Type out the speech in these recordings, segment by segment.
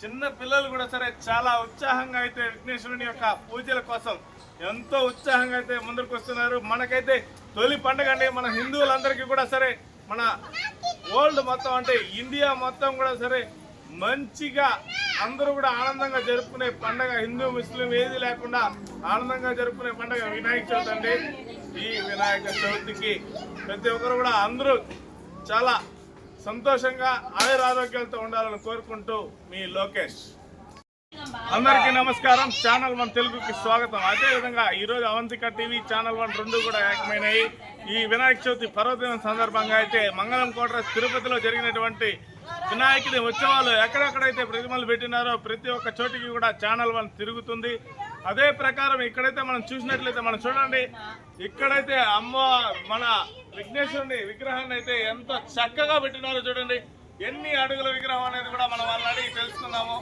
చిన్న పిల్లలు కూడా సరే చాలా ఉత్సాహంగా అయితే విఘ్నేశ్వరుని యొక్క పూజల కోసం ఎంతో ఉత్సాహంగా అయితే ముందుకు వస్తున్నారు మనకైతే తొలి పండుగ అండి మన హిందువులందరికీ కూడా సరే మన వరల్డ్ మొత్తం అంటే ఇండియా మొత్తం కూడా సరే మంచిగా అందరూ కూడా ఆనందంగా జరుపుకునే పండగ హిందూ ముస్లిం ఏది లేకుండా ఆనందంగా జరుపుకునే పండగ వినాయక చవితి అండి. ఈ వినాయక చవితికి ప్రతి ఒక్కరు కూడా అందరూ చాలా సంతోషంగా ఆయురారోగ్యాలతో ఉండాలని కోరుకుంటూ మీ లోకేష్. అందరికీ నమస్కారం. ఛానల్ వన్ తెలుగుకి స్వాగతం. అదే విధంగా ఈ రోజు అవంతిక టీవీ ఛానల్ వన్ రెండు కూడా ఏకమైనవి ఈ వినాయక చవితి పర్వదినం సందర్భంగా అయితే మంగళం కోట తిరుపతిలో జరిగినటువంటి వినాయకుడి ఉత్సవాలు ఎక్కడెక్కడైతే ప్రతిమలు పెట్టినారో ప్రతి ఒక్క చోటికి కూడా ఛానల్ వన్ తిరుగుతుంది. అదే ప్రకారం ఇక్కడైతే మనం చూసినట్లయితే మనం చూడండి. ఇక్కడైతే అమ్మ మన విఘ్నేశ్వరుని విగ్రహాన్ని అయితే ఎంత చక్కగా పెట్టినారో చూడండి. ఎన్ని అడుగుల విగ్రహం అనేది కూడా మనం వాళ్ళని అడిగి తెలుసుకుందాము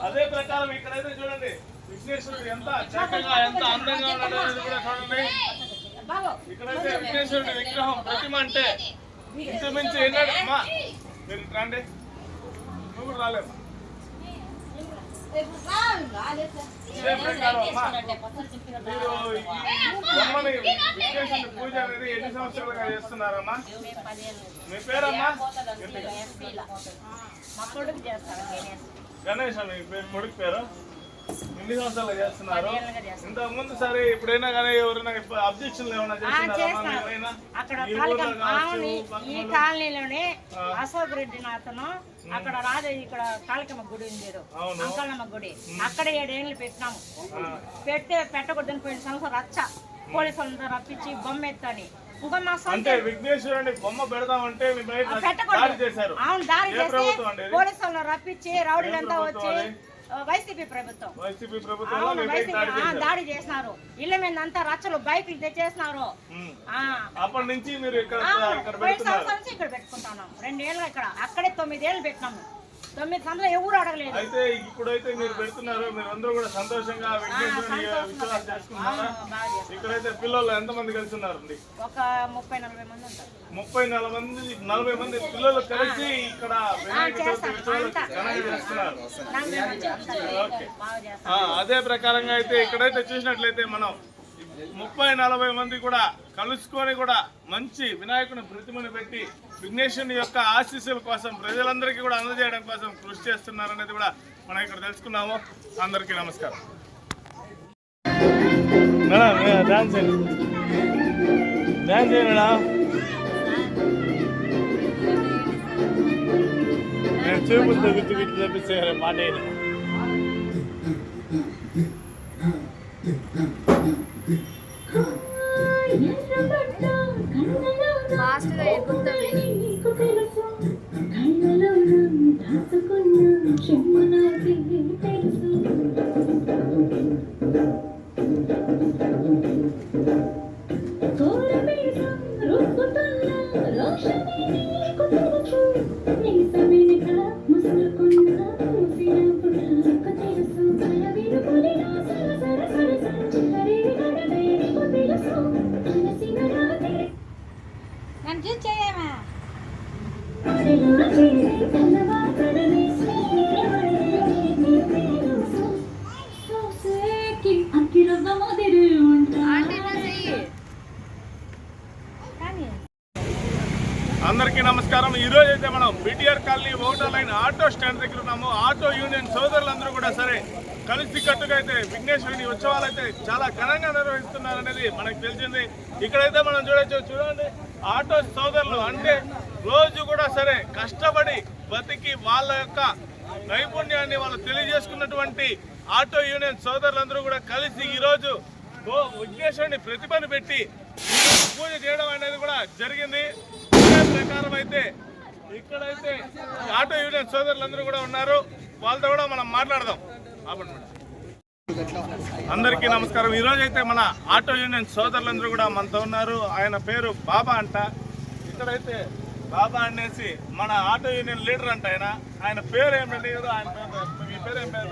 అదే ప్రకారం ఇక్కడైతే చూడండి విఘ్నేశ్వరుడు ఎంత చక్కగా ఎంత అందంగా ఉన్నాడో కూడా చూడండి. ఇక్కడైతే విఘ్నేశ్వరుడి విగ్రహం ప్రతిమ అంటే ఇంచుమించు ఎన్నడు అమ్మా మీరు రండి. నువ్వు కూడా రాలేవు ఇదే ప్రకారం అమ్మా మీరు ఈ బొమ్మని విఘ్నేశ్వరుడి పూజ అనేది ఎన్ని సంవత్సరాలుగా చేస్తున్నారమ్మా మీ పేరమ్మా మా గణేష్. గణేష్ మీ పేరు కొడుకు పేరు ఎన్ని సంవత్సరాలు చేస్తున్నారు? పదేళ్ళుగా చేస్తున్నారు. ఇంతకు ముందు సరే ఇప్పుడైనా కానీ ఎవరైనా అబ్జెక్షన్లు ఏమైనా ఆ, చేస్తున్నారమ్మా చేస్తారు మీరైనా? అక్కడ ఈ కాలనీలోనే. అశోక్ రెడ్డి అతను అక్కడ రాజ ఇక్కడ కాళికమ్మ గుడి ఉంది. అంకలమ్మ గుడి. అక్కడ ఏడేళ్ళు పెట్టినాము. పెడితే పెట్టకూడదని పోయిన సంవత్సరం రచ్చ. పోలీసులంతా రప్పించి బొమ్మ ఎత్తని అంటే విఘ్నేశ్వరుని బొమ్మ పెడదామంటే పెట్టకూడదు. అవును దారి ఏ చేసి ప్రభుత్వం అండి ఇది? పోలీసు వాళ్ళని రప్పించి రౌడీలంతా వచ్చి వైసీపీ ప్రభుత్వం. అవును వైసీపీ. దాడి చేసినారు. ఇళ్ళ మీద అంతా రచ్చలు బైకులు తెచ్చేసినారు. అప్పటి నుంచి మీరు ఇక్కడ ఇక్కడ పెట్టుకుంటున్నాం. రెండేళ్ళు ఇక్కడ. అక్కడే తొమ్మిదేళ్ళు పెట్టినాము. తొమ్మిది సంవత్సరాలు ఎవరు అడగలేదు. అయితే ఇప్పుడైతే మీరు పెడుతున్నారు మీరు అందరూ కూడా సంతోషంగా విశ్వాసం చేస్తాం. ఇక్కడైతే పిల్లలు ఎంతమంది కలిసి ఉన్నారండి ఒక ముప్పై నలభై మంది ఉంటారు. ముప్పై నలభై మంది నలభై మంది పిల్లలు కలిసి ఇక్కడ అదే ప్రకారంగా అయితే ఇక్కడైతే చూసినట్లయితే మనం ముప్పై నలభై మంది కూడా కలుసుకొని కూడా మంచి వినాయకుని ప్రతిమను పెట్టి విఘ్నేశ్వరుని యొక్క ఆశీస్సుల కోసం ప్రజలందరికీ కూడా అందజేయడం కోసం కృషి చేస్తున్నారనేది కూడా మనం ఇక్కడ తెలుసుకున్నాము. అందరికీ నమస్కారం. డాన్స్ డాన్స్ చేయడా నేను. చూపులతో గుర్తు గుర్తు తప్పిస్తే మాట వేయను. ఫాస్ట్గా ఎక్కుతుంది నన్ను అందరికీ నమస్కారం. ఈ రోజు అయితే మనం BTR colony voter line auto stand దగ్గర ఉన్నాము. ఆటో యూనియన్ సోదరులందరూ కూడా సరే కలిసి కట్టుగా అయితే విఘ్నేశ్వరుని ఉత్సవాలు అయితే చాలా ఘనంగా నిర్వహిస్తున్నారనేది మనకు తెలిసింది. ఇక్కడైతే మనం చూడొచ్చు చూడండి. ఆటో సోదరులు అంటే రోజు కూడా సరే కష్టపడి బతికి వాళ్ళ యొక్క నైపుణ్యాన్ని వాళ్ళు తెలియజేసుకున్నటువంటి ఆటో యూనియన్ సోదరులందరూ కూడా కలిసి ఈరోజు ఓ విఘ్నేశ్వరుని ప్రతిభను పెట్టి పూజ చేయడం అనేది కూడా జరిగింది. ప్రకారం అయితే ఇక్కడైతే ఆటో యూనియన్ సోదరులందరూ కూడా ఉన్నారు. వాళ్ళతో కూడా మనం మాట్లాడదాం. ఆపండి అందరికీ నమస్కారం. ఈరోజు అయితే మన ఆటో యూనియన్ సోదరులందరూ కూడా మనతో ఉన్నారు. ఆయన పేరు బాబా అంట. ఇక్కడైతే బాబా అనేసి మన ఆటో యూనియన్ లీడర్ అంట ఆయన. ఆయన పేరు ఏం తెలియదు ఆయన పేరు మీ పేరు ఏం పేరు?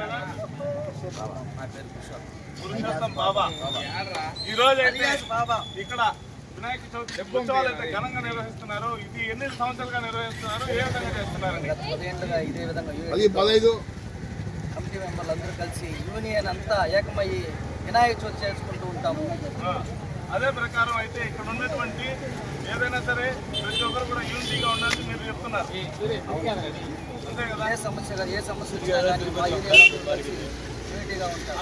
పురుషోత్తం బాబా. ఈ రోజు అయితే ఇక్కడ వినాయక చవితి ఉత్సవాలు అయితే ఘనంగా నిర్వహిస్తున్నారు. ఇది ఎన్ని సంవత్సరాలుగా నిర్వహిస్తున్నారు? ఏ విధంగా చేస్తున్నారండి పదేళ్ళుగా ఇదే విధంగా కమిటీ మెంబర్లు అందరూ కలిసి యూనియన్ అంతా ఏకమయ్యి వినాయక చవితి చేసుకుంటూ ఉంటాము. అదే ప్రకారం అయితే ఇక్కడ ఉన్నటువంటి ఏదైనా సరే ప్రతి ఒక్కరు కూడా యూనిటీగా ఉండాలని మీరు చెప్తున్నారు. అంతే కదా? ఏ సమస్య ఏ సమస్య యూనిటీగా ఉంటాం